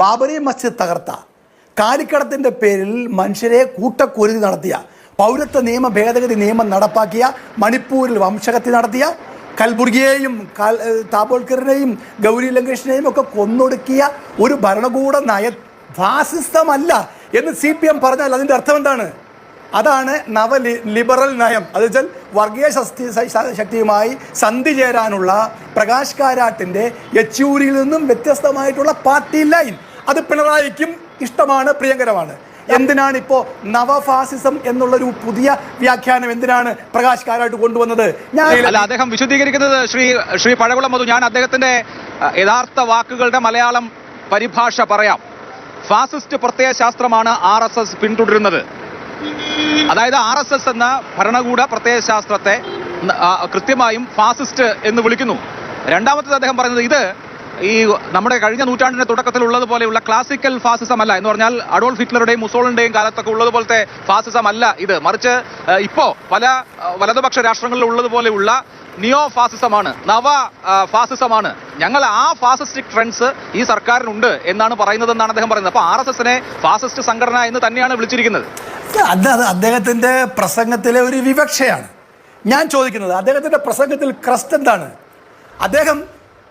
ബാബറി മസ്ജിദ് തകർത്ത. കാലിക്കടത്തിന്റെ പേരിൽ മനുഷ്യരെ കൂട്ടക്കൊരുതി നടത്തിയ. പൗരത്വ നിയമ ഭേദഗതി നിയമം നടപ്പാക്കിയ. മണിപ്പൂരിൽ വംശഹത്യ നടത്തിയ. കൽബുർഗിയെയും താബോൽക്കറിനെയും ഗൗരി ലങ്കേഷിനെയും ഒക്കെ കൊന്നൊടുക്കിയ ഒരു ഭരണകൂട നയ ഫാസിസമല്ല എന്ന് സി പി എം പറഞ്ഞാൽ അതിന്റെ അർത്ഥം എന്താണ്? അതാണ് നവ ലിബറൽ നയം. അത് വെച്ചാൽ വർഗീയ ശക്തി ശക്തിയുമായി സന്ധി ചേരാനുള്ള പ്രകാശ് കാരാട്ടിന്റെ യെച്ചൂരിയിൽ നിന്നും വ്യത്യസ്തമായിട്ടുള്ള പാർട്ടി ലൈൻ. അത് പിണറായിക്കും ഇഷ്ടമാണ് പ്രിയങ്കരമാണ്. എന്തിനാണ് ഇപ്പോ നവഫാസിസം എന്നുള്ളൊരു പുതിയ വ്യാഖ്യാനം എന്തിനാണ് പ്രകാശ് കാരായിട്ട് കൊണ്ടുവന്നത് അല്ല അദ്ദേഹം വിശദീകരിക്കുന്നത് ശ്രീ ശ്രീ പഴകുളം മധു. ഞാൻ അദ്ദേഹത്തിന്റെ യഥാർത്ഥ വാക്കുകളുടെ മലയാളം പരിഭാഷ പറയാം. ഫാസിസ്റ്റ് പ്രത്യയശാസ്ത്രമാണ് ആർ എസ് എസ് പിന്തുടരുന്നത്. അതായത് ആർ എസ് എസ് എന്ന ഭരണകൂട പ്രത്യയശാസ്ത്രത്തെ ശാസ്ത്രത്തെ കൃത്യമായും ഫാസിസ്റ്റ് എന്ന് വിളിക്കുന്നു. രണ്ടാമത്തത് അദ്ദേഹം പറയുന്നത് ഇത് ഈ നമ്മുടെ കഴിഞ്ഞ നൂറ്റാണ്ടിന്റെ തുടക്കത്തിൽ ഉള്ളതുപോലെയുള്ള ക്ലാസിക്കൽ ഫാസിസം അല്ല എന്ന് പറഞ്ഞാൽ അഡോൾഫ് ഹിറ്റ്ലറുടെയും മുസോളിന്റെയും കാലത്തൊക്കെ ഉള്ളതുപോലത്തെ ഫാസിസം അല്ല ഇത്. മറിച്ച് ഇപ്പോ പല വലതുപക്ഷ രാഷ്ട്രങ്ങളിൽ ഉള്ളതുപോലെയുള്ള നിയോ ഫാസിസമാണ് നവ ഫാസിസമാണ് ഞങ്ങൾ ആ ഫാസിസ്റ്റിക് ട്രെൻഡ്സ് ഈ സർക്കാരിനുണ്ട് എന്നാണ് പറയുന്നതെന്നാണ് അദ്ദേഹം പറയുന്നത്. അപ്പൊ ആർ എസ് എസിനെ ഫാസിസ്റ്റ് സംഘടന എന്ന് തന്നെയാണ് വിളിച്ചിരിക്കുന്നത്. അത് അദ്ദേഹത്തിന്റെ പ്രസംഗത്തിലെ ഒരു വിവക്ഷയാണ്. ഞാൻ ചോദിക്കുന്നത് അദ്ദേഹത്തിന്റെ പ്രസംഗത്തിൽ ക്രസ്റ്റ് എന്താണ്? അദ്ദേഹം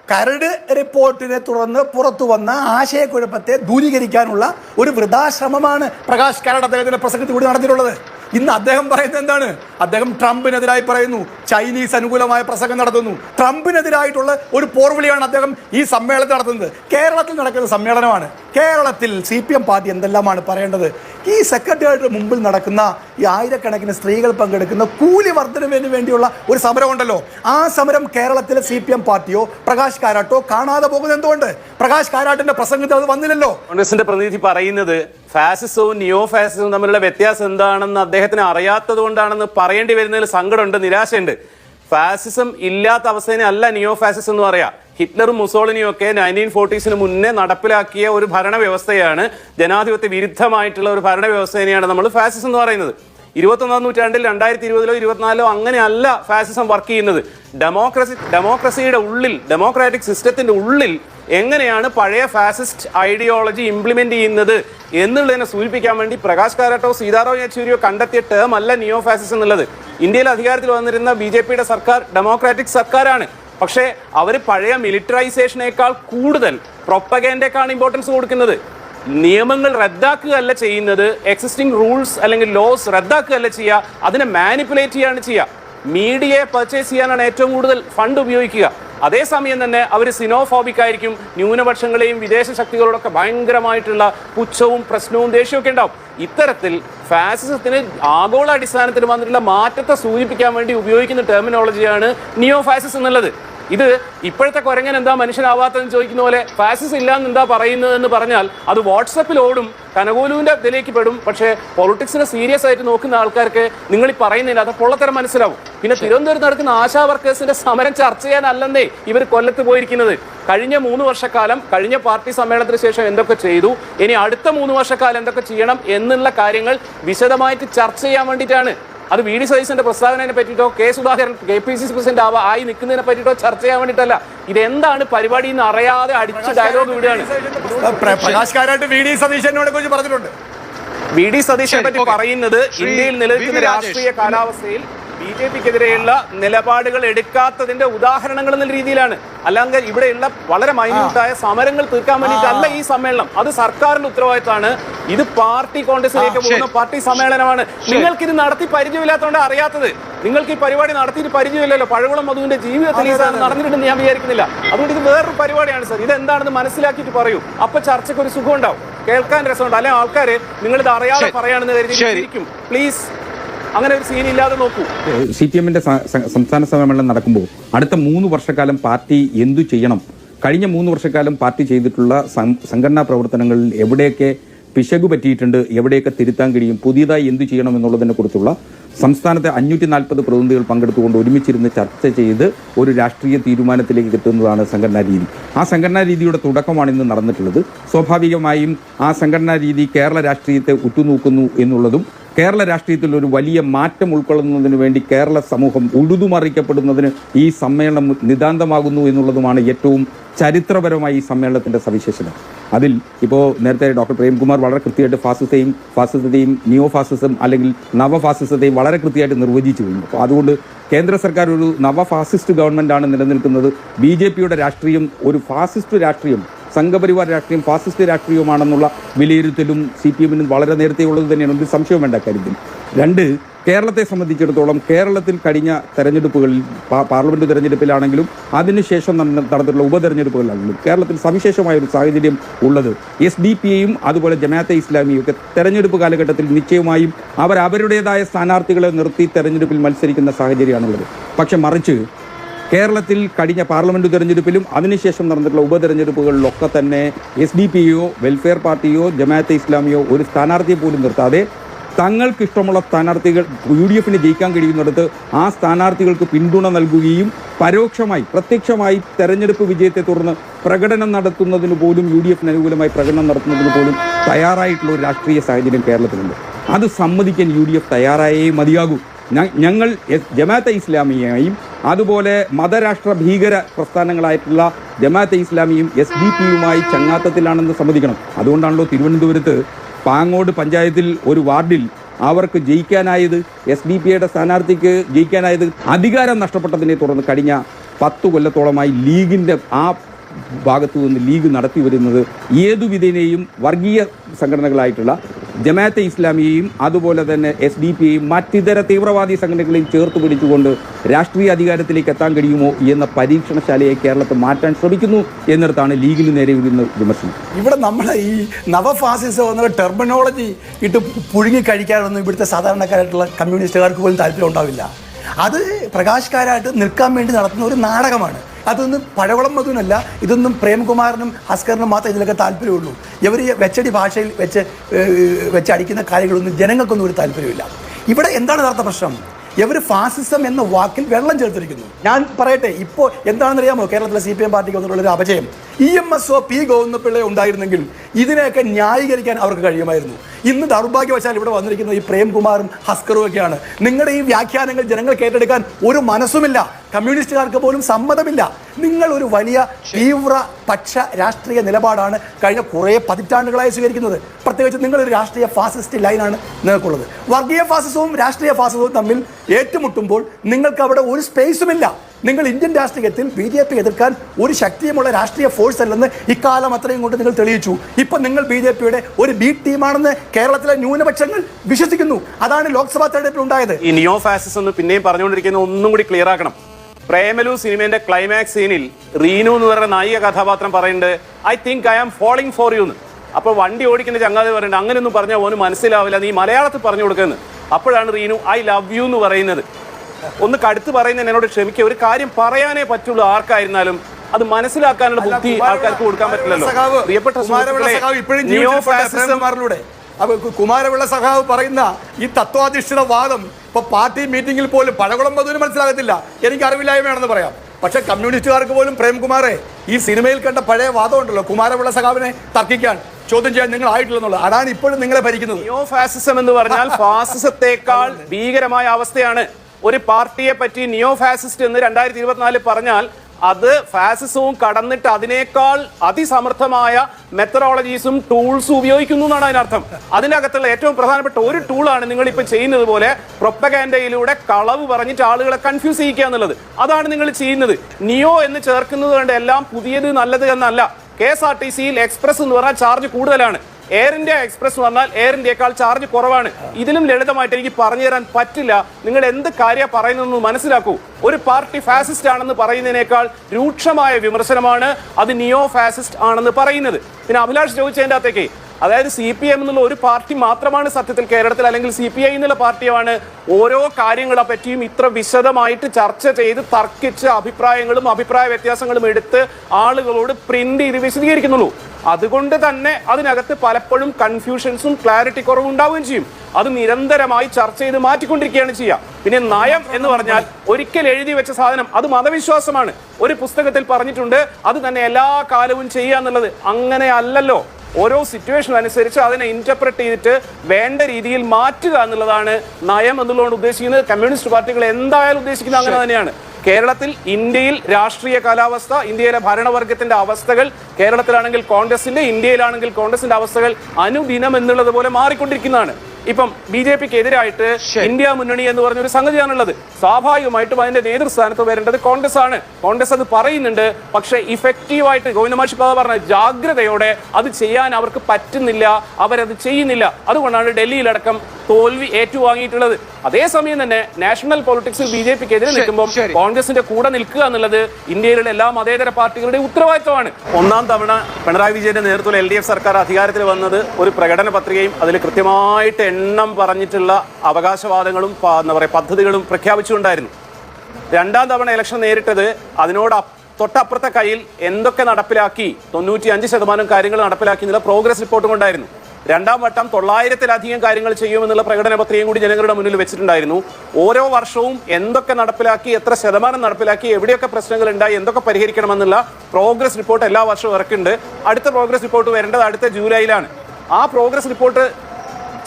കരട് റിപ്പോർട്ടിനെ തുടർന്ന് പുറത്തു വന്ന ആശയക്കുഴപ്പത്തെ ദൂരീകരിക്കാനുള്ള ഒരു വൃഥാശ്രമമാണ് പ്രകാശ് കരട് അദ്ദേഹത്തിന്റെ പ്രസംഗത്തിൽ കൂടി നടത്തിയിട്ടുള്ളത് ഇന്ന് അദ്ദേഹം പറയുന്നത് എന്താണ്? അദ്ദേഹം ട്രംപിനെതിരായി പറയുന്നു. ചൈനീസ് അനുകൂലമായ പ്രസംഗം നടത്തുന്നു. ട്രംപിനെതിരായിട്ടുള്ള ഒരു പോർവിളിയാണ് അദ്ദേഹം ഈ സമ്മേളനത്തിൽ നടത്തുന്നത്. കേരളത്തിൽ നടക്കുന്ന സമ്മേളനമാണ്. കേരളത്തിൽ സി പി എം പാർട്ടി എന്തെല്ലാമാണ് പറയേണ്ടത്? ഈ സെക്രട്ടറിയുടെ മുമ്പിൽ നടക്കുന്ന ഈ ആയിരക്കണക്കിന് സ്ത്രീകൾ പങ്കെടുക്കുന്ന കൂലി വർധനവിന് വേണ്ടിയുള്ള ഒരു സമരമുണ്ടല്ലോ ആ സമരം കേരളത്തിലെ സി പി എം പാർട്ടിയോ പ്രകാശ് കാരാട്ടോ കാണാതെ പോകുന്നത് എന്തുകൊണ്ട്? പ്രകാശ് കാരാട്ടിന്റെ പ്രസംഗത്തിൽ അത് വന്നില്ലല്ലോ. കോൺഗ്രസിന്റെ പ്രതിനിധി പറയുന്നത് ഫാസിസവും നിയോ ഫാസിസവും തമ്മിലുള്ള വ്യത്യാസം എന്താണെന്ന് അദ്ദേഹത്തിന് അറിയാത്തത് കൊണ്ടാണെന്ന് പറയേണ്ടി വരുന്നതിൽ സങ്കടമുണ്ട് നിരാശയുണ്ട്. ഫാസിസം ഇല്ലാത്ത അവസ്ഥയെ അല്ല നിയോ ഫാസിസം എന്ന് പറയാം. ഹിറ്റ്ലറും മുസോളിനിയും ഒക്കെ നയന്റീൻ ഫോർട്ടീസിന് മുന്നേ നടപ്പിലാക്കിയ ഒരു ഭരണവ്യവസ്ഥയാണ് ജനാധിപത്യ വിരുദ്ധമായിട്ടുള്ള ഒരു ഭരണവ്യവസ്ഥയാണ് നമ്മൾ ഫാസിസം എന്ന് പറയുന്നത്. ഇരുപത്തൊന്നാം നൂറ്റാണ്ടിൽ രണ്ടായിരത്തി ഇരുപതിലോ ഇരുപത്തിനാലിലോ അങ്ങനെയല്ല ഫാസിസം വർക്ക് ചെയ്യുന്നത്. ഡെമോക്രസി ഡെമോക്രസിയുടെ ഉള്ളിൽ ഡെമോക്രാറ്റിക് സിസ്റ്റത്തിന്റെ ഉള്ളിൽ എങ്ങനെയാണ് പഴയ ഫാസിസ്റ്റ് ഐഡിയോളജി ഇംപ്ലിമെന്റ് ചെയ്യുന്നത് എന്നുള്ളതിനെ സൂചിപ്പിക്കാൻ വേണ്ടി പ്രകാശ് കാരാട്ടോ സീതാറാം യെച്ചൂരിയോ കണ്ടെത്തിയ ടേം അല്ല നിയോ ഫാസിസ്റ്റ് എന്നുള്ളത്. ഇന്ത്യയിൽ അധികാരത്തിൽ വന്നിരുന്ന ബി ജെ പിയുടെ സർക്കാർ ഡെമോക്രാറ്റിക് സർക്കാരാണ്. പക്ഷേ അവർ പഴയ മിലിറ്ററൈസേഷനേക്കാൾ കൂടുതൽ പ്രൊപ്പഗൻഡേക്കാണ് ഇമ്പോർട്ടൻസ് കൊടുക്കുന്നത്. നിയമങ്ങൾ റദ്ദാക്കുകയല്ല ചെയ്യുന്നത് എക്സിസ്റ്റിംഗ് റൂൾസ് അല്ലെങ്കിൽ ലോസ് റദ്ദാക്കുകയല്ല ചെയ്യുക അതിനെ മാനിപ്പുലേറ്റ് ചെയ്യാണ് ചെയ്യുക. മീഡിയയെ പർച്ചേസ് ചെയ്യാനാണ് ഏറ്റവും കൂടുതൽ ഫണ്ട് ഉപയോഗിക്കുക. അതേസമയം തന്നെ അവർ സിനോഫോബിക് ആയിരിക്കും. ന്യൂനപക്ഷങ്ങളെയും വിദേശ ശക്തികളോടൊക്കെ ഭയങ്കരമായിട്ടുള്ള പുച്ഛവും പ്രശ്നവും ദേഷ്യമൊക്കെ ഉണ്ടാവും. ഇത്തരത്തിൽ ഫാസിസത്തിന് ആഗോള അടിസ്ഥാനത്തിൽ വന്നിട്ടുള്ള മാറ്റത്തെ സൂചിപ്പിക്കാൻ വേണ്ടി ഉപയോഗിക്കുന്ന ടെർമിനോളജിയാണ് നിയോ ഫാസിസ് എന്നുള്ളത്. ഇത് ഇപ്പോഴത്തെ കുരങ്ങൻ എന്താ മനുഷ്യനാവാത്തതെന്ന് ചോദിക്കുന്ന പോലെ ഫാസിസ് ഇല്ലാന്ന് എന്താ പറയുന്നത് എന്ന് പറഞ്ഞാൽ അത് വാട്സപ്പിൽ ഓടും കനകോലുവിന്റെ ഇതിലേക്ക് പെടും. പക്ഷേ പൊളിറ്റിക്സിനെ സീരിയസ് ആയിട്ട് നോക്കുന്ന ആൾക്കാർക്ക് നിങ്ങൾ ഈ പറയുന്നില്ല അത് പൊള്ളത്തരം മനസ്സിലാവും. പിന്നെ തിരുവനന്തപുരത്ത് നടക്കുന്ന ആശാ വർക്കേഴ്സിന്റെ സമരം ചർച്ച ചെയ്യാനല്ലെന്നേ ഇവർ കൊല്ലത്ത് പോയിരിക്കുന്നത്. കഴിഞ്ഞ മൂന്ന് വർഷക്കാലം കഴിഞ്ഞ പാർട്ടി സമ്മേളനത്തിന് ശേഷം എന്തൊക്കെ ചെയ്തു? ഇനി അടുത്ത മൂന്ന് വർഷക്കാലം എന്തൊക്കെ ചെയ്യണം എന്നുള്ള കാര്യങ്ങൾ വിശദമായിട്ട് ചർച്ച ചെയ്യാൻ വേണ്ടിയിട്ടാണ് അത് വി ഡി സതീശന്റെ പ്രസ്താവനയെ പറ്റിയിട്ടോ K Sudhakaran K P C C president ആവാ ആയി നിൽക്കുന്നതിനെ പറ്റിയിട്ടോ ചർച്ച ചെയ്യാൻ വേണ്ടിയിട്ടല്ല. ഇതെന്താണ് പരിപാടി എന്ന് അറിയാതെ അടിച്ച് ഡയലോഗ് വിടുകയാണ് പ്ര- പ്രകാശ് കാരാട്ട് വി ഡി സതീശനോടെ കുറിച്ച് പറഞ്ഞിട്ടുണ്ട്. വി ഡി സതീശനെ പറ്റി പറയുന്നത് ഇന്ത്യയിൽ നിലനിൽക്കുന്ന. രാഷ്ട്രീയ കാലാവസ്ഥയിൽ ബി ജെ പിക്കെതിരെയുള്ള നിലപാടുകൾ എടുക്കാത്തതിന്റെ ഉദാഹരണങ്ങൾ എന്ന രീതിയിലാണ്. അല്ലാതെ ഇവിടെയുള്ള വളരെ മൈന്യൂട്ടായ സമരങ്ങൾ തീർക്കാൻ വേണ്ടിയിട്ടല്ല ഈ സമ്മേളനം. അത് സർക്കാരിന്റെ ഉത്തരവാദിത്തമാണ്. ഇത് പാർട്ടി കോൺഗ്രസിലേക്ക് പോകുന്ന. പാർട്ടി സമ്മേളനമാണ്. നിങ്ങൾക്ക് ഇത് നടത്തി പരിചയമില്ലാത്തതുകൊണ്ട് അറിയാത്തത്. നിങ്ങൾക്ക് ഈ പരിപാടി നടത്തിയിട്ട് പരിചയമില്ലല്ലോ. പഴകുളം മധുവിന്റെ ജീവിതത്തിൽ ഈ സാധനം നടന്നിട്ടുണ്ടെന്ന് ഞാൻ വിചാരിക്കുന്നില്ല. അതുകൊണ്ട് ഇത് വേറൊരു പരിപാടിയാണ് സർ. ഇത് എന്താണെന്ന് മനസ്സിലാക്കിയിട്ട് പറയൂ. അപ്പൊ ചർച്ചയ്ക്ക് ഒരു സുഖം ഉണ്ടാവും. കേൾക്കാൻ രസമുണ്ട്. അല്ലെ ആൾക്കാർ നിങ്ങൾ ഇത് അറിയാതെ പറയാണെന്ന് കരുതി പ്ലീസ്. അങ്ങനെ ഒരു സീൻ ഇല്ലാതെ നോക്കൂ. സി പി എമ്മിന്റെ സംസ്ഥാന സമ്മേളനം നടക്കുമ്പോൾ അടുത്ത മൂന്ന് വർഷക്കാലം പാർട്ടി എന്തു ചെയ്യണം? കഴിഞ്ഞ മൂന്ന് വർഷക്കാലം പാർട്ടി ചെയ്തിട്ടുള്ള സംഘടനാ പ്രവർത്തനങ്ങളിൽ എവിടെയൊക്കെ പിശകു പറ്റിയിട്ടുണ്ട് എവിടെയൊക്കെ തിരുത്താൻ കഴിയും പുതിയതായി എന്തു ചെയ്യണം എന്നുള്ളതിനെ കുറിച്ചുള്ള സംസ്ഥാനത്തെ അഞ്ഞൂറ്റി നാൽപ്പത് പ്രതിനിധികൾ പങ്കെടുത്തുകൊണ്ട് ഒരുമിച്ചിരുന്ന് ചർച്ച ചെയ്ത് ഒരു രാഷ്ട്രീയ തീരുമാനത്തിലേക്ക് എത്തുന്നതാണ് സംഘടനാ രീതി. ആ സംഘടനാ രീതിയുടെ തുടക്കമാണ് ഇന്ന് നടന്നിട്ടുള്ളത്. സ്വാഭാവികമായും ആ സംഘടനാ രീതി കേരള രാഷ്ട്രീയത്തെ ഉറ്റുനോക്കുന്നു എന്നുള്ളതും കേരള രാഷ്ട്രീയത്തിൽ ഒരു വലിയ മാറ്റം ഉൾക്കൊള്ളുന്നതിന് വേണ്ടി കേരള സമൂഹം ഉഴുതുമറിക്കപ്പെടുന്നതിന് ഈ സമ്മേളനം നിതാന്തമാകുന്നു എന്നുള്ളതുമാണ് ഏറ്റവും ചരിത്രപരമായി ഈ സമ്മേളനത്തിന്റെ സവിശേഷത. അതിൽ ഇപ്പോൾ നേരത്തെ ഡോക്ടർ പ്രേംകുമാർ വളരെ കൃത്യമായിട്ട് ഫാസിസത്തെയും ഫാസിസത്തെയും നിയോ ഫാസിസം അല്ലെങ്കിൽ നവഫാസിസത്തെയും വളരെ കൃത്യമായിട്ട് നിർവചിച്ചു കഴിഞ്ഞു. അപ്പോൾ അതുകൊണ്ട് കേന്ദ്ര സർക്കാർ ഒരു നവ ഫാസിസ്റ്റ് ആണ് നിലനിൽക്കുന്നത്. ബി രാഷ്ട്രീയം ഒരു ഫാസിസ്റ്റ് രാഷ്ട്രീയം സംഘപരിവാർ രാഷ്ട്രീയം ഫാസിസ്റ്റ് രാഷ്ട്രീയവുമാണെന്നുള്ള വിലയിരുത്തലും സി പി എമ്മിനും വളരെ നേരത്തെ ഉള്ളത് തന്നെയാണ്. ഒരു സംശയം വേണ്ട കാര്യത്തിൽ. രണ്ട് കേരളത്തെ സംബന്ധിച്ചിടത്തോളം കേരളത്തിൽ കഴിഞ്ഞ തെരഞ്ഞെടുപ്പുകളിൽ പാർലമെന്റ് തെരഞ്ഞെടുപ്പിലാണെങ്കിലും അതിനുശേഷം നടന്ന- നടന്നിട്ടുള്ള ഉപതെരഞ്ഞെടുപ്പുകളിലാണെങ്കിലും കേരളത്തിൽ സവിശേഷമായ ഒരു സാഹചര്യം ഉള്ളത്. എസ് ഡി പി യും അതുപോലെ ജമാഅത്തെ ഇസ്ലാമിയും ഒക്കെ തെരഞ്ഞെടുപ്പ് കാലഘട്ടത്തിൽ നിശ്ചയമായും അവർ അവരുടേതായ സ്ഥാനാർത്ഥികളെ നിർത്തി തെരഞ്ഞെടുപ്പിൽ മത്സരിക്കുന്ന സാഹചര്യമാണുള്ളത്. പക്ഷെ മറിച്ച് കേരളത്തിൽ കഴിഞ്ഞ പാർലമെന്റ് തെരഞ്ഞെടുപ്പിലും അതിനുശേഷം നടന്നിട്ടുള്ള ഉപതെരഞ്ഞെടുപ്പുകളിലൊക്കെ തന്നെ എസ് ഡി പിയോ വെൽഫെയർ പാർട്ടിയോ ജമാഅത്തെ ഇസ്ലാമിയോ ഒരു സ്ഥാനാർത്ഥിയെ പോലും നിർത്താതെ തങ്ങൾക്ക് ഇഷ്ടമുള്ള സ്ഥാനാർത്ഥികൾ യു ഡി എഫിന് ജയിക്കാൻ കഴിയുന്നിടത്ത് ആ സ്ഥാനാർത്ഥികൾക്ക് പിന്തുണ നൽകുകയും പരോക്ഷമായി പ്രത്യക്ഷമായി തെരഞ്ഞെടുപ്പ് വിജയത്തെ തുടർന്ന് പ്രകടനം നടത്തുന്നതിന് പോലും യു ഡി എഫിന് അനുകൂലമായി പ്രകടനം നടത്തുന്നതിന് പോലും തയ്യാറായിട്ടുള്ള ഒരു രാഷ്ട്രീയ സാഹചര്യം കേരളത്തിലുണ്ട്. അത് സമ്മതിക്കാൻ യു ഡി എഫ് തയ്യാറായേ മതിയാകൂ. ഞങ്ങൾ ജമാഅത്തെ ഇസ്ലാമിയെയും അതുപോലെ മതരാഷ്ട്ര ഭീകര പ്രസ്ഥാനങ്ങളായിട്ടുള്ള ജമാഅത്തെ ഇസ്ലാമിയും എസ് ഡി പിയുമായി ചങ്ങാത്തത്തിലാണെന്ന് സമ്മതിക്കണം. അതുകൊണ്ടാണല്ലോ തിരുവനന്തപുരത്ത് പാങ്ങോട് പഞ്ചായത്തിൽ ഒരു വാർഡിൽ അവർക്ക് ജയിക്കാനായത് എസ് ഡി പിയുടെ സ്ഥാനാർത്ഥിക്ക് ജയിക്കാനായത് അധികാരം നഷ്ടപ്പെട്ടതിനെ തുടർന്ന് കഴിഞ്ഞ പത്ത് കൊല്ലത്തോളമായി ലീഗിന്റെ ആ ഭാഗത്തു നിന്ന് ലീഗ് നടത്തി വരുന്നത് ഏതു വിധേനയും വർഗീയ സംഘടനകളായിട്ടുള്ള ജമാഅത്തെ ഇസ്ലാമിയെയും അതുപോലെ തന്നെ എസ് ഡി പിയെയും മറ്റിതര തീവ്രവാദി സംഘടനകളെയും ചേർത്ത് പിടിച്ചുകൊണ്ട് രാഷ്ട്രീയ അധികാരത്തിലേക്ക് എത്താൻ കഴിയുമോ എന്ന പരീക്ഷണശാലയെ കേരളത്തിൽ മാറ്റാൻ ശ്രമിക്കുന്നു എന്നിടത്താണ് ലീഗിന് നേരെ വരുന്ന വിമർശനം. ഇവിടെ നമ്മൾ ഈ നവഫാസിസം എന്ന ടെർമിനോളജി ഇട്ട് പുഴുങ്ങി കഴിക്കാനൊന്നും ഇവിടുത്തെ സാധാരണക്കാരായിട്ടുള്ള കമ്മ്യൂണിസ്റ്റുകാർക്ക് പോലും താല്പര്യം ഉണ്ടാവില്ല. അത് പ്രകാശക്കാരായിട്ട് നിൽക്കാൻ വേണ്ടി നടത്തുന്ന ഒരു നാടകമാണ്. അതൊന്നും പഴവളം മധുവിനല്ല ഇതൊന്നും പ്രേംകുമാറിനും ഹസ്കറിനും മാത്രമേ ഇതിലൊക്കെ താല്പര്യമുള്ളൂ. ഇവർ വെച്ചടി ഭാഷയിൽ വെച്ച് വെച്ചടിക്കുന്ന കാര്യങ്ങളൊന്നും ജനങ്ങൾക്കൊന്നും ഒരു താല്പര്യമില്ല. ഇവിടെ എന്താണ് യഥാർത്ഥ പ്രശ്നം? ഇവർ ഫാസിസം എന്ന വാക്കിൽ വെള്ളം ചേർത്തിരിക്കുന്നു? ഞാൻ പറയട്ടെ ഇപ്പോൾ എന്താണെന്ന് അറിയാമോ കേരളത്തിലെ സി പി എം പാർട്ടിക്ക് വന്നിട്ടുള്ള ഒരു അപജയം ഇ എം എസ് ഒ പി ഗോവിന്ദപിള്ള ഉണ്ടായിരുന്നെങ്കിൽ ഇതിനെയൊക്കെ ന്യായീകരിക്കാൻ അവർക്ക് കഴിയുമായിരുന്നു. ഇന്ന് ദൗർഭാഗ്യവശാൽ ഇവിടെ വന്നിരിക്കുന്ന ഈ പ്രേംകുമാറും ഹസ്കറും ഒക്കെയാണ്. നിങ്ങളുടെ ഈ വ്യാഖ്യാനങ്ങൾ ജനങ്ങൾ കേട്ടെടുക്കാൻ ഒരു മനസ്സുമില്ല. കമ്മ്യൂണിസ്റ്റുകാർക്ക് പോലും സമ്മതമില്ല. നിങ്ങൾ ഒരു വലിയ തീവ്ര പക്ഷ രാഷ്ട്രീയ നിലപാടാണ് കഴിഞ്ഞ കുറേ പതിറ്റാണ്ടുകളായി സ്വീകരിക്കുന്നത്. പ്രത്യേകിച്ച് നിങ്ങളൊരു രാഷ്ട്രീയ ഫാസിസ്റ്റ് ലൈനാണ് നിങ്ങൾക്കുള്ളത്. വർഗീയ ഫാസിസവും രാഷ്ട്രീയ ഫാസിസവും തമ്മിൽ ഏറ്റുമുട്ടുമ്പോൾ നിങ്ങൾക്ക് അവിടെ ഒരു സ്പേസുമില്ല. നിങ്ങൾ ഇന്ത്യൻ രാഷ്ട്രീയത്തിൽ ബി ജെ പി എതിർക്കാൻ ഒരു ശക്തിയുമുള്ള രാഷ്ട്രീയ ഫോഴ്സ് അല്ലെന്ന് ഇക്കാലം അത്രയും കൊണ്ട് നിങ്ങൾ തെളിയിച്ചു. ഇപ്പൊ നിങ്ങൾ ബി ജെ പിയുടെ ഒരു ബി ടീമാണെന്ന് കേരളത്തിലെ ന്യൂനപക്ഷങ്ങൾ വിശ്വസിക്കുന്നു. അതാണ് ലോക്സഭാ തെരഞ്ഞെടുപ്പിൽ ഉണ്ടായത്. ഈ നിയോ ഫാസിസം എന്ന് പിന്നെയും പറഞ്ഞുകൊണ്ടിരിക്കുന്ന ഒന്നും കൂടി ക്ലിയർ ആക്കണം. പ്രേമലു സിനിമയുടെ ക്ലൈമാക്സ് സീനിൽ റീനു എന്ന് പറയുന്ന നായിക കഥാപാത്രം പറയുന്നുണ്ട് I think I am following for you എന്ന്. അപ്പോൾ വണ്ടി ഓടിക്കുന്ന ചങ്ങാതി പറയുന്നുണ്ട് അങ്ങനെയൊന്നും പറഞ്ഞാൽ ഓന് മനസ്സിലാവില്ല നീ മലയാളത്തിൽ പറഞ്ഞു കൊടുക്കുന്നത് അപ്പോഴാണ് റീനു ഐ ലവ് യു എന്ന് പറയുന്നത്. ഒന്ന് കടുത്ത് പറയുന്നതിന് എന്നോട് ക്ഷമിക്കുക. ഒരു കാര്യം പറയാനേ പറ്റുള്ളൂ ആർക്കായിരുന്നാലും. അത് മനസ്സിലാക്കാനുള്ള ബുദ്ധി ആൾക്കാർക്ക് കൊടുക്കാൻ പറ്റില്ലല്ലോ. പ്രിയപ്പെട്ട കുമാരവിള സഖാവ് പറയുന്ന ഈ തത്വാധിഷ്ഠിത വാദം ഇപ്പൊ പാർട്ടി മീറ്റിംഗിൽ പോലും പഴകുളം മധുവിന് മനസ്സിലാകത്തില്ല. എനിക്ക് അറിവില്ലായ്മയാണെന്ന് പറയാം. പക്ഷെ കമ്മ്യൂണിസ്റ്റുകാർക്ക് പോലും പ്രേംകുമാറെ ഈ സിനിമയിൽ കണ്ട പഴയ വാദമുണ്ടല്ലോ കുമാരവിള സഖാവിനെ തർക്കിക്കാൻ. ചോദ്യം ചെയ്യാൻ നിങ്ങൾ ആയിട്ടില്ലെന്നുള്ളത് അതാണ് ഇപ്പോഴും നിങ്ങളെ ഭരിക്കുന്നത്. നിയോ ഫാസിസം എന്ന് പറഞ്ഞാൽ ഫാസിസത്തെക്കാൾ ഭീകരമായ അവസ്ഥയാണ്. ഒരു പാർട്ടിയെ പറ്റി നിയോ ഫാസിസ്റ്റ് എന്ന് രണ്ടായിരത്തി ഇരുപത്തിനാല് പറഞ്ഞാൽ അത് ഫാസിസവും കടന്നിട്ട് അതിനേക്കാൾ അതിസമർത്ഥമായ മെത്തഡോളജീസും ടൂൾസും ഉപയോഗിക്കുന്നു എന്നാണ് അതിനർത്ഥം. അതിനകത്തുള്ള ഏറ്റവും പ്രധാനപ്പെട്ട ഒരു ടൂളാണ് നിങ്ങൾ ഇപ്പൊ ചെയ്യുന്നത് പോലെ പ്രൊപ്പഗാൻഡയിലൂടെ കളവ് പറഞ്ഞിട്ട് ആളുകളെ കൺഫ്യൂസ് ചെയ്യിക്കുക എന്നുള്ളത്. അതാണ് നിങ്ങൾ ചെയ്യുന്നത്. നിയോ എന്ന് ചേർക്കുന്നത് കൊണ്ട് എല്ലാം പുതിയത് നല്ലത് എന്നല്ല. കെ എസ് ആർ ടി സിയിൽ എക്സ്പ്രസ് എന്ന് പറഞ്ഞാൽ ചാർജ് കൂടുതലാണ്. എയർ ഇന്ത്യ എക്സ്പ്രസ് എന്ന് പറഞ്ഞാൽ എയർ ഇന്ത്യയേക്കാൾ ചാർജ് കുറവാണ്. ഇതിലും ലളിതമായിട്ട് എനിക്ക് പറഞ്ഞു തരാൻ പറ്റില്ല. നിങ്ങൾ എന്ത് കാര്യം പറയുന്നതെന്ന് മനസ്സിലാക്കൂ. ഒരു പാർട്ടി ഫാസിസ്റ്റ് ആണെന്ന് പറയുന്നതിനേക്കാൾ രൂക്ഷമായ വിമർശനമാണ് അത് നിയോ ഫാസിസ്റ്റ് ആണെന്ന് പറയുന്നത്. പിന്നെ അഭിലാഷ് ചോദിച്ചതിന്റെ അകത്തേക്ക് അതായത് സി പി എം എന്നുള്ള ഒരു പാർട്ടി മാത്രമാണ് സത്യത്തിൽ കേരളത്തിൽ അല്ലെങ്കിൽ സി പി ഐ എന്നുള്ള പാർട്ടിയാണ്. ഓരോ കാര്യങ്ങളെ പറ്റിയും ഇത്ര വിശദമായിട്ട് ചർച്ച ചെയ്ത് തർക്കിച്ച് അഭിപ്രായങ്ങളും അഭിപ്രായ വ്യത്യാസങ്ങളും എടുത്ത് ആളുകളോട് പ്രിന്റ് ചെയ്ത് വിശദീകരിക്കുന്നുള്ളൂ. അതുകൊണ്ട് തന്നെ അതിനകത്ത് പലപ്പോഴും കൺഫ്യൂഷൻസും ക്ലാരിറ്റി കുറവും ഉണ്ടാവുകയും ചെയ്യും. അത് നിരന്തരമായി ചർച്ച ചെയ്ത് മാറ്റിക്കൊണ്ടിരിക്കുകയാണ് ചെയ്യുക. പിന്നെ നയം എന്ന് പറഞ്ഞാൽ ഒരിക്കൽ എഴുതി വെച്ച സാധനം അത് മതവിശ്വാസമാണ്. ഒരു പുസ്തകത്തിൽ പറഞ്ഞിട്ടുണ്ട് അത് തന്നെ എല്ലാ കാലവും ചെയ്യുക എന്നുള്ളത്. അങ്ങനെ അല്ലല്ലോ. ഓരോ സിറ്റുവേഷൻ അനുസരിച്ച് അതിനെ ഇന്റർപ്രറ്റ് ചെയ്തിട്ട് വേണ്ട രീതിയിൽ മാറ്റുക എന്നുള്ളതാണ് നയം എന്നുള്ളതുകൊണ്ട് ഉദ്ദേശിക്കുന്നത്. കമ്മ്യൂണിസ്റ്റ് പാർട്ടികൾ എന്തായാലും ഉദ്ദേശിക്കുന്നത് അങ്ങനെ തന്നെയാണ്. കേരളത്തിൽ ഇന്ത്യയിൽ രാഷ്ട്രീയ കാലാവസ്ഥ ഇന്ത്യയിലെ ഭരണവർഗത്തിന്റെ അവസ്ഥകൾ കേരളത്തിലാണെങ്കിൽ കോൺഗ്രസിന്റെ ഇന്ത്യയിലാണെങ്കിൽ കോൺഗ്രസിന്റെ അവസ്ഥകൾ അനുദിനം എന്നുള്ളത് പോലെ മാറിക്കൊണ്ടിരിക്കുന്നതാണ്. ഇപ്പം ബി ജെ പിക്ക് എതിരായിട്ട് ഇന്ത്യ മുന്നണി എന്ന് പറഞ്ഞ ഒരു സംഗതിയാണുള്ളത്. സ്വാഭാവികമായിട്ടും അതിന്റെ നേതൃസ്ഥാനത്ത് വരേണ്ടത് കോൺഗ്രസ് ആണ് കോൺഗ്രസ് അത് പറയുന്നുണ്ട് പക്ഷേ ഇഫക്റ്റീവായിട്ട് ഗോവിന്ദമാഷി പാത പറഞ്ഞ ജാഗ്രതയോടെ അത് ചെയ്യാൻ അവർക്ക് പറ്റുന്നില്ല അവരത് ചെയ്യുന്നില്ല. അതുകൊണ്ടാണ് ഡൽഹിയിലടക്കം തോൽവി ഏറ്റുവാങ്ങിയിട്ടുള്ളത്. അതേസമയം തന്നെ നാഷണൽ പൊളിറ്റിക്സിൽ ബി ജെ പിക്ക് എതിരെ നിൽക്കുമ്പോൾ. കോൺഗ്രസിന്റെ കൂടെ നിൽക്കുക എന്നുള്ളത് ഇന്ത്യയിലുള്ള എല്ലാ മതേതര പാർട്ടികളുടെ ഉത്തരവാദിത്തമാണ് ഒന്നാം തവണ പിണറായി വിജയന്റെ നേതൃത്വത്തിൽ എൽ ഡി എഫ് സർക്കാർ അധികാരത്തിൽ വന്നത് ഒരു പ്രകടന പത്രികയും അതിൽ കൃത്യമായിട്ട് എണ്ണം പറഞ്ഞിട്ടുള്ള അവകാശവാദങ്ങളും എന്താ പറയുക പദ്ധതികളും പ്രഖ്യാപിച്ചുകൊണ്ടായിരുന്നു. രണ്ടാം തവണ ഇലക്ഷൻ നേരിട്ടത് അതിനോട് തൊട്ടപ്പുറത്തെ കയ്യിൽ എന്തൊക്കെ നടപ്പിലാക്കി തൊണ്ണൂറ്റി അഞ്ച് ശതമാനം കാര്യങ്ങൾ നടപ്പിലാക്കി എന്നുള്ള പ്രോഗ്രസ് റിപ്പോർട്ടും കൊണ്ടായിരുന്നു. രണ്ടാം വട്ടം തൊള്ളായിരത്തിലധികം കാര്യങ്ങൾ ചെയ്യുമെന്നുള്ള പ്രകടന പത്രികയും കൂടി ജനങ്ങളുടെ മുന്നിൽ വെച്ചിട്ടുണ്ടായിരുന്നു. ഓരോ വർഷവും എന്തൊക്കെ നടപ്പിലാക്കി എത്ര ശതമാനം നടപ്പിലാക്കി എവിടെയൊക്കെ പ്രശ്നങ്ങൾ ഉണ്ടായി എന്തൊക്കെ പരിഹരിക്കണമെന്നുള്ള പ്രോഗ്രസ് റിപ്പോർട്ട് എല്ലാ വർഷവും ഇറക്കുന്നുണ്ട്. അടുത്ത പ്രോഗ്രസ് റിപ്പോർട്ട് വരേണ്ടത് അടുത്ത ജൂലൈയിലാണ്. ആ പ്രോഗ്രസ് റിപ്പോർട്ട്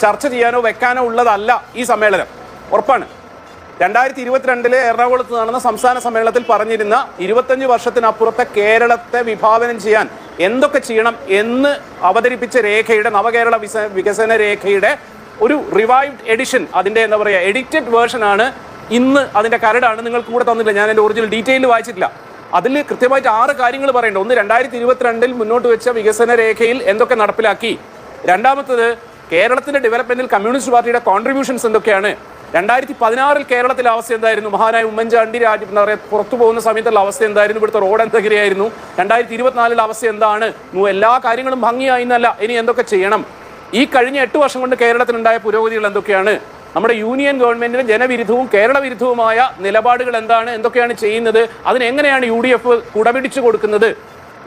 ചർച്ച ചെയ്യാനോ വെക്കാനോ ഉള്ളതല്ല ഈ സമ്മേളനം. ഉറപ്പാണ്. രണ്ടായിരത്തി ഇരുപത്തിരണ്ടിലെ എറണാകുളത്ത് നടന്ന സംസ്ഥാന സമ്മേളനത്തിൽ പറഞ്ഞിരുന്ന ഇരുപത്തഞ്ച് വർഷത്തിനപ്പുറത്തെ കേരളത്തെ വിഭാവനം ചെയ്യാൻ എന്തൊക്കെ ചെയ്യണം എന്ന് അവതരിപ്പിച്ച രേഖയുടെ നവകേരള വികസന രേഖയുടെ ഒരു റിവൈവ്ഡ് എഡിഷൻ അതിന്റെ എന്താ പറയുക എഡിറ്റഡ് വേർഷൻ ആണ് ഇന്ന് അതിന്റെ കരടാണ് നിങ്ങൾക്ക് കൂടെ തന്നില്ല ഞാൻ എന്റെ ഒറിജിനൽ ഡീറ്റെയിൽ വായിച്ചിട്ടില്ല. അതിൽ കൃത്യമായിട്ട് ആറ് കാര്യങ്ങൾ പറയേണ്ടത്. ഒന്ന് രണ്ടായിരത്തി ഇരുപത്തിരണ്ടിൽ മുന്നോട്ട് വെച്ച വികസന രേഖയിൽ എന്തൊക്കെ നടപ്പിലാക്കി? രണ്ടാമത്തത് കേരളത്തിന്റെ ഡെവലപ്മെന്റിൽ കമ്മ്യൂണിസ്റ്റ് പാർട്ടിയുടെ കോൺട്രിബ്യൂഷൻസ് എന്തൊക്കെയാണ്? രണ്ടായിരത്തി പതിനാറിൽ കേരളത്തിലെ അവസ്ഥ എന്തായിരുന്നു? മഹാനായ ഉമ്മൻചാണ്ടി രാജ്യം എന്താ പറയുക പുറത്തു പോകുന്ന സമയത്തുള്ള അവസ്ഥ എന്തായിരുന്നു? ഇവിടുത്തെ റോഡ് എന്തൊക്കെയായിരുന്നു? രണ്ടായിരത്തി ഇരുപത്തിനാലിലെ അവസ്ഥ എന്താണ്? എല്ലാ കാര്യങ്ങളും ഭംഗിയായി എന്നല്ല. ഇനി എന്തൊക്കെ ചെയ്യണം? ഈ കഴിഞ്ഞ എട്ട് വർഷം കൊണ്ട് കേരളത്തിലുണ്ടായ പുരോഗതികൾ എന്തൊക്കെയാണ്? നമ്മുടെ യൂണിയൻ ഗവൺമെന്റിന് ജനവിരുദ്ധവും കേരള വിരുദ്ധവുമായ നിലപാടുകൾ എന്താണ്? എന്തൊക്കെയാണ് ചെയ്യുന്നത്? അതിനെങ്ങനെയാണ് യു ഡി എഫ് കുടപിടിച്ചു കൊടുക്കുന്നത്?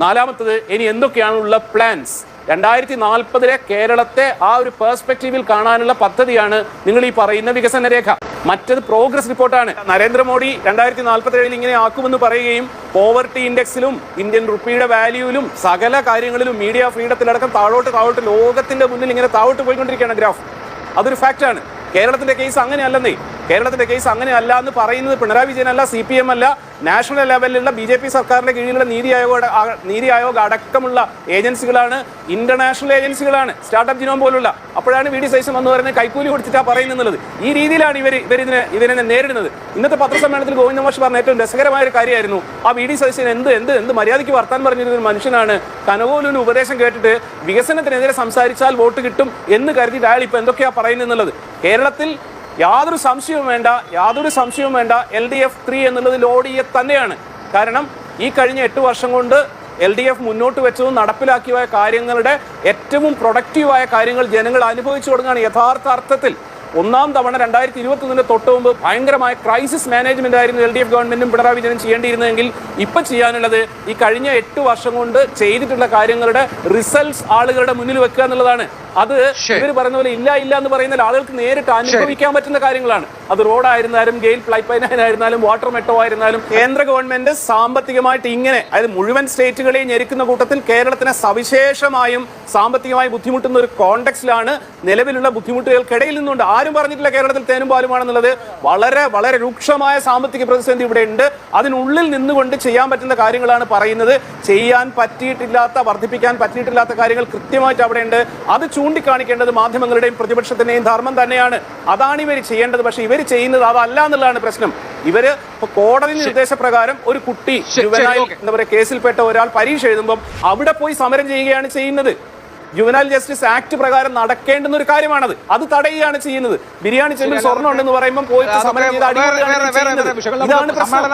നാലാമത്തത് ഇനി എന്തൊക്കെയാണുള്ള പ്ലാൻസ് രണ്ടായിരത്തി നാൽപ്പതിലെ കേരളത്തെ ആ ഒരു പേഴ്സ്പെക്റ്റീവിൽ കാണാനുള്ള പദ്ധതിയാണ് നിങ്ങൾ ഈ പറയുന്ന വികസന രേഖ. മറ്റത് പ്രോഗ്രസ് റിപ്പോർട്ടാണ് നരേന്ദ്രമോദി രണ്ടായിരത്തി നാൽപ്പത്തി ഏഴിൽ ഇങ്ങനെ ആക്കുമെന്ന് പറയുകയും പോവർട്ടി ഇൻഡെക്സിലും ഇന്ത്യൻ റുപ്പിയുടെ വാല്യൂവിലും സകല കാര്യങ്ങളിലും മീഡിയ ഫ്രീഡത്തിലടക്കം താഴോട്ട് താഴോട്ട് ലോകത്തിന്റെ മുന്നിൽ ഇങ്ങനെ താഴോട്ട് പോയിക്കൊണ്ടിരിക്കുകയാണ് ഗ്രാഫ്. അതൊരു ഫാക്റ്റാണ് കേരളത്തിന്റെ കേസ് അങ്ങനെയല്ലെന്നേ. കേരളത്തിന്റെ കേസ് അങ്ങനെയല്ല എന്ന് പറയുന്നത് പിണറായി വിജയൻ അല്ല സി പി എം അല്ല നാഷണൽ ലെവലിലുള്ള ബി ജെ പി സർക്കാരിന്റെ കീഴിലുള്ള നീതി ആയോഗ നീതി ആയോഗ് അടക്കമുള്ള ഏജൻസികളാണ് ഇന്റർനാഷണൽ ഏജൻസികളാണ് സ്റ്റാർട്ടപ്പ് ജിനോം പോലുള്ള. അപ്പോഴാണ് വി ഡി സൈസം എന്ന് പറയുന്നത് കൈക്കൂലി കൊടുത്തിട്ടാ പറയുന്നത് ഈ രീതിയിലാണ് ഇവർ ഇവരിതിനെ ഇതിനെ നേരിടുന്നത്. ഇന്നത്തെ പത്രസമ്മേളനത്തിൽ ഗോവിന്ദ മോഷ് പറഞ്ഞ ഏറ്റവും രസകരമായ ഒരു കാര്യമായിരുന്നു. ആ വി ഡി സൈസിന് എന്ത് എന്ത് എന്ത് മര്യാദയ്ക്ക് വർത്താൻ പറഞ്ഞിരുന്ന ഒരു മനുഷ്യനാണ്. കനകോലുവിന് ഉപദേശം കേട്ടിട്ട് വികസനത്തിനെതിരെ സംസാരിച്ചാൽ വോട്ട് കിട്ടും എന്ന് കരുതിയിട്ട് അയാൾ ഇപ്പൊ എന്തൊക്കെയാ പറയുന്നത് എന്നുള്ളത്. കേരളത്തിൽ യാതൊരു സംശയവും വേണ്ട യാതൊരു സംശയവും വേണ്ട എൽ ഡി എഫ് ത്രീ എന്നുള്ളത് ലോഡിയെ തന്നെയാണ്. കാരണം ഈ കഴിഞ്ഞ എട്ട് വർഷം കൊണ്ട് എൽ ഡി എഫ് മുന്നോട്ട് വെച്ചതും നടപ്പിലാക്കിയ കാര്യങ്ങളുടെ ഏറ്റവും പ്രൊഡക്റ്റീവായ കാര്യങ്ങൾ ജനങ്ങൾ അനുഭവിച്ചു തുടങ്ങുകയാണ്. യഥാർത്ഥ അർത്ഥത്തിൽ ഒന്നാം തവണ രണ്ടായിരത്തി ഇരുപത്തൊന്നിന് തൊട്ട് മുമ്പ് ഭയങ്കരമായ ക്രൈസിസ് മാനേജ്മെന്റ് ആയിരുന്നു എൽ ഡി എഫ് ഗവൺമെന്റും പിണറായി വിജയനും ചെയ്യേണ്ടിയിരുന്നതെങ്കിൽ ഇപ്പൊ ചെയ്യാനുള്ളത് ഈ കഴിഞ്ഞ എട്ട് വർഷം കൊണ്ട് ചെയ്തിട്ടുള്ള കാര്യങ്ങളുടെ റിസൾട്ട്സ് ആളുകളുടെ മുന്നിൽ വെക്കുക എന്നുള്ളതാണ്. അത് ഇവർ പറയുന്ന പോലെ ഇല്ല ഇല്ല എന്ന് പറയുന്ന ആളുകൾക്ക് നേരിട്ട് അനുഭവിക്കാൻ പറ്റുന്ന കാര്യങ്ങളാണ്. അത് റോഡായിരുന്നാലും ഗെയിൽ പൈപ്പ് ലൈൻ ആയിരുന്നാലും വാട്ടർ മെട്രോ ആയിരുന്നാലും കേന്ദ്ര ഗവൺമെന്റ് സാമ്പത്തികമായിട്ട് ഇങ്ങനെ അതായത് മുഴുവൻ സ്റ്റേറ്റുകളെയും ഞെരുക്കുന്ന കൂട്ടത്തിൽ കേരളത്തിനെ സവിശേഷമായും സാമ്പത്തികമായി ബുദ്ധിമുട്ടുന്ന ഒരു കോണ്ടെക്സ്റ്റിലാണ് നിലവിലുള്ള ബുദ്ധിമുട്ടുകൾക്കിടയിൽ നിന്നുണ്ട് ആരും പറഞ്ഞിട്ടില്ല കേരളത്തിൽ തേനും പാലുമാണെന്നുള്ളത് വളരെ വളരെ രൂക്ഷമായ സാമ്പത്തിക പ്രതിസന്ധി ഇവിടെ ഉണ്ട്. അതിനുള്ളിൽ നിന്നുകൊണ്ട് ചെയ്യാൻ പറ്റുന്ന കാര്യങ്ങളാണ് പറയുന്നത്. ചെയ്യാൻ പറ്റിയിട്ടില്ലാത്ത വർദ്ധിപ്പിക്കാൻ പറ്റിയിട്ടില്ലാത്ത കാര്യങ്ങൾ കൃത്യമായിട്ട് അവിടെ ഉണ്ട് അത് ചൂണ്ടിക്കാണിക്കേണ്ടത് മാധ്യമങ്ങളുടെയും പ്രതിപക്ഷത്തിന്റെയും ധർമ്മം തന്നെയാണ്. അതാണ് ഇവർ ചെയ്യേണ്ടത്. പക്ഷെ ഇവർ ചെയ്യുന്നത് അതല്ല എന്നുള്ളതാണ് പ്രശ്നം. ഇവർ കോടതി നിർദ്ദേശപ്രകാരം ഒരു കുട്ടി ജുവനായി. എന്താ പറയുക കേസിൽപ്പെട്ട ഒരാൾ പരീക്ഷ എഴുതുമ്പോൾ അവിടെ പോയി സമരം ചെയ്യുകയാണ് ചെയ്യുന്നത്. ജുവനാൽ ജസ്റ്റിസ് ആക്ട് പ്രകാരം നടക്കേണ്ടുന്ന ഒരു കാര്യമാണത്. അത് തടയുകയാണ് ചെയ്യുന്നത്. ബിരിയാണി ചെമ്പിൽ സ്വർണം ഉണ്ടെന്ന് പറയുമ്പോൾ പോയിട്ട് സമരം ചെയ്ത് അടിപൊളി അടിപൊളിയാണ് ഇതാണ് പ്രശ്നം.